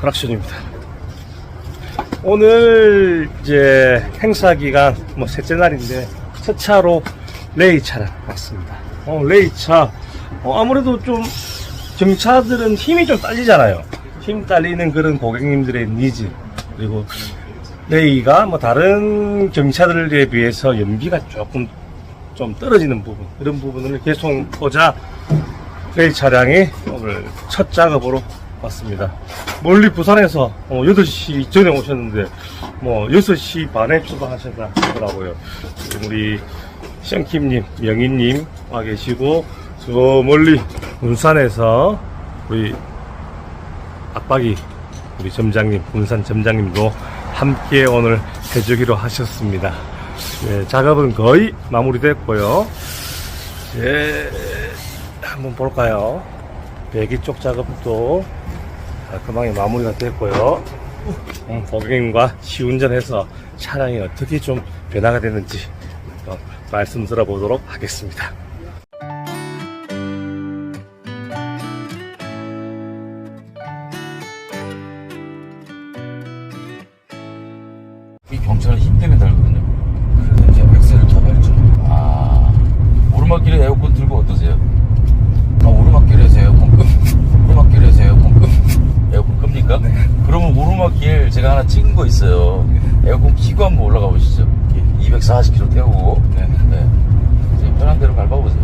크락션입니다. 오늘 이제 행사 기간 뭐 셋째 날인데 첫 차로 레이 차를 왔습니다. 어, 레이 차. 어, 아무래도 좀 경차들은 힘이 좀 딸리잖아요. 힘 딸리는 그런 고객님들의 니즈 그리고 레이가 뭐 다른 경차들에 비해서 연비가 조금 좀 떨어지는 부분 이런 부분을 개선하고자 레이 차량이 오늘 첫 작업으로 왔습니다. 멀리 부산에서 어, 8시 전에 오셨는데 뭐 6시 반에 출발하셨다 하더라고요. 지금 우리 션킴님, 명희님 와 계시고 저 멀리 운산에서 우리 압박이 우리 점장님, 운산 점장님도 함께 오늘 해주기로 하셨습니다. 예, 작업은 거의 마무리됐고요. 예, 한번 볼까요? 배기 쪽 작업도 깔끔하게 마무리가 됐고요. 음, 고객님과 시운전해서 차량이 어떻게 좀 변화가 한번 말씀 들어보도록 하겠습니다. 이 경차는 힘 때문에 달거든요. 그래서 이제 엑셀을 더 밟죠. 아, 오르막길에 에어컨 들고 어떠세요? 아, 오르막길에서 에어컨 끔. 오르막길에서 에어컨 끔. 에어컨 끕니까? 그러면 오르막길 제가 하나 찍은 거 있어요. 에어컨 키고 한번 올라가 보시죠. 240km 태우고. 네. 네. 이제 편한 대로 밟아보세요.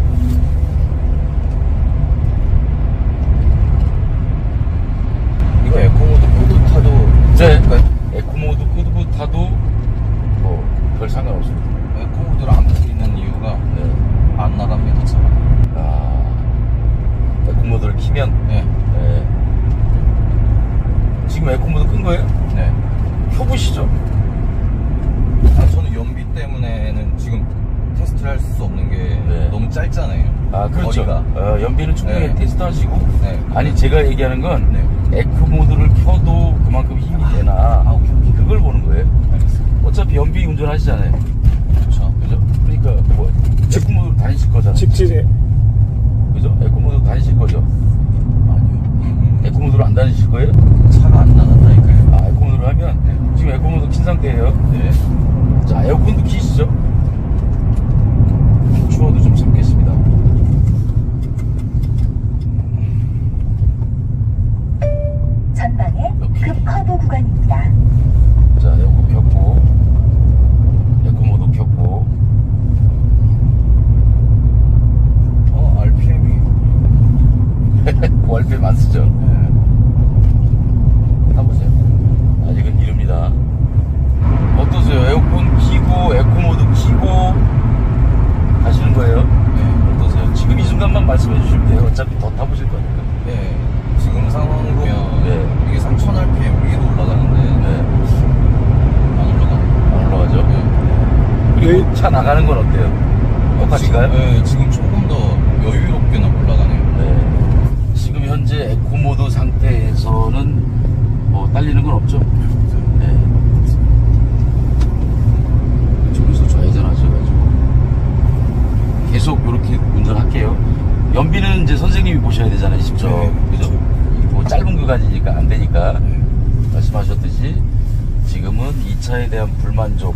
이거 에코 모드 끄고 타도 네. 될까요? 에코 모드 끄고 타도 뭐 별 상관없습니다. 에코 모드를 안 끄는 이유가 네. 안 나갑니다, 차가. 아, 에코 모드를 키면 네. 네. 지금 에코 모드 끈 거예요? 네. 켜보시죠. 아, 저는 연비 때문에는 지금 테스트를 할 수 없는 게 네. 너무 짧잖아요. 아, 그렇죠. 거리가. 어, 연비는 충분히 네. 테스트하시고. 네. 아니, 제가 얘기하는 건 네. 에코 모드를 켜도 그만큼 힘이 되나. 아, 오케이, 오케이. 그걸 보는 거예요. 알겠습니다. 어차피 연비 운전하시잖아요. 그렇죠. 그죠? 그러니까 뭐 에코 모드로 다니실 거잖아요. 직진에 그죠? 에코 모드로 다니실 거죠? 아니요. 에코 모드로 안 다니실 거예요? 차가 안 나간다니까요. 아, 에코 모드로 하면 지금 에코 모드 킨 상태예요. 네. 자, 에어컨도 키시죠? 추워도 좀 참겠습니다. 전방에. 급 커브 구간입니다. 자, 에어컨 켰고, 모드 켰고, 어, RPM이. 월ペ안 쓰죠? 네. 타보세요. 아직은 이릅니다. 어떠세요? 에어컨 키고, 에코 모드 키고, 가시는 거예요? 네. 어떠세요? 지금 이 순간만 말씀해 주시면 돼요. 어차피 더 타보실 거니까. 네. 지금 상황으로 면 네. 이게 3000rpm 위로 올라가는데 네. 안 올라가요. 안 올라가죠? 네. 그리고 차 나가는 건 어때요? 똑같은가요? 지금, 네, 지금 조금 더 여유롭게 나 올라가네요. 네. 지금 현재 에코 모드 상태에서는 뭐 딸리는 건 없죠? 네. 저기서 좌회전 하셔가지고 계속 이렇게 운전할게요. 연비는 이제 선생님이 보셔야 되잖아요, 직접. 네, 그죠? 뭐 짧은 구간이니까 안 되니까 말씀하셨듯이 지금은 이 차에 대한 불만족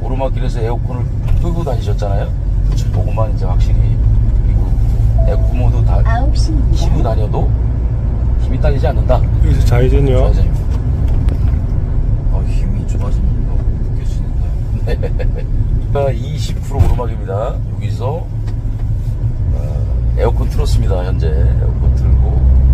오르막길에서 에어컨을 끄고 다니셨잖아요. 그쵸. 그것만 이제 확실히 그리고 에코 모드 다 키고 9시입니다. 다녀도 힘이 딸리지 않는다. 여기서 좌회전이요. 좌회전입니다. 아, 힘이 좋아지는 거 느껴지는데. 20% 오르막입니다. 여기서 어, 에어컨 틀었습니다. 현재 에어컨 틀고